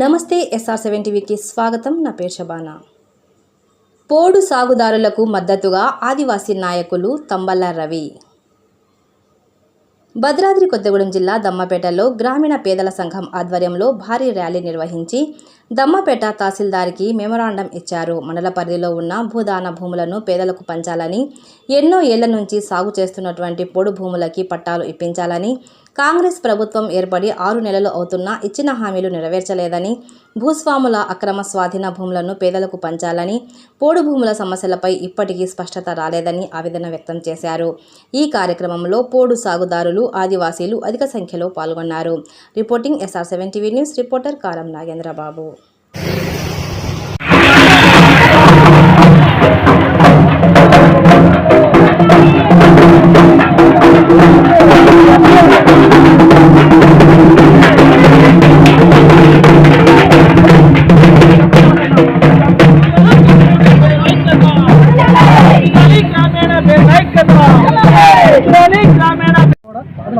నమస్తే SR seven టీవీకి స్వాగతం. నా పేరు శబానా. పోడు సాగుదారులకు మద్దతుగా ఆదివాసీ నాయకులు తంబల్ల రవి. భద్రాద్రి కొత్తగూడెం జిల్లా దమ్మపేటలో గ్రామీణ పేదల సంఘం ఆధ్వర్యంలో భారీ ర్యాలీ నిర్వహించి దమ్మపేట తహసీల్దార్కి మెమొరాండం ఇచ్చారు. మండల పరిధిలో ఉన్న భూదాన భూములను పేదలకు పంచాలని ఎన్నో ఏళ్ళ నుంచి సాగు చేస్తున్నటువంటి పొడు భూములకి పట్టాలు ఇప్పించాలని కాంగ్రెస్ ప్రభుత్వం ఏర్పడి ఆరు నెలలు అవుతున్నా ఇచ్చిన హామీలు నెరవేర్చలేదని భూస్వాముల అక్రమ స్వాధీన భూములను పేదలకు పంచాలని పోడు భూముల సమస్యలపై ఇప్పటికీ స్పష్టత రాలేదని ఆవేదన వ్యక్తం చేశారు. ఈ కార్యక్రమంలో పోడు సాగుదారులు ఆదివాసీలు అధిక సంఖ్యలో పాల్గొన్నారు. Reporting SR seven TV news reporter Karam Nagendrababu.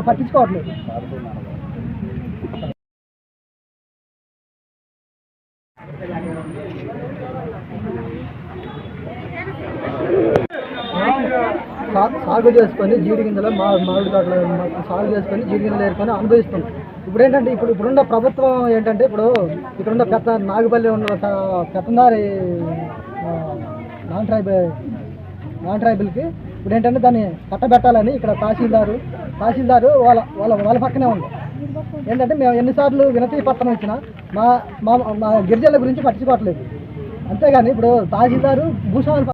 కూడా పట్టించుకోవట్లేదు. సాగు చేసుకొని జీడి గింజలు మా మామిడి తోటలు సాగు చేసుకొని జీడి గింజలు ఏర్కొని అనుభవిస్తున్నాం ఇప్పుడు ఏంటంటే ఇప్పుడు ఇప్పుడున్న ప్రభుత్వం ఏంటంటే ఇప్పుడు ఇక్కడున్న పెద్ద నాగుపల్లి ఉన్న ఒక పెత్తందారి నాన్ ట్రైబల్ నాన్ ట్రైబల్కి ఇప్పుడు ఏంటంటే దాన్ని కట్టబెట్టాలని ఇక్కడ తహసీల్దారు తహసీల్దారు వాళ్ళ వాళ్ళ వాళ్ళ పక్కనే ఉంది. ఏంటంటే మేము ఎన్నిసార్లు వినతి పత్రం ఇచ్చినా మా మా మా గిరిజనుల గురించి పట్టించుకోవట్లేదు. అంతేగాని ఇప్పుడు తహసీల్దారు భూస్వాముల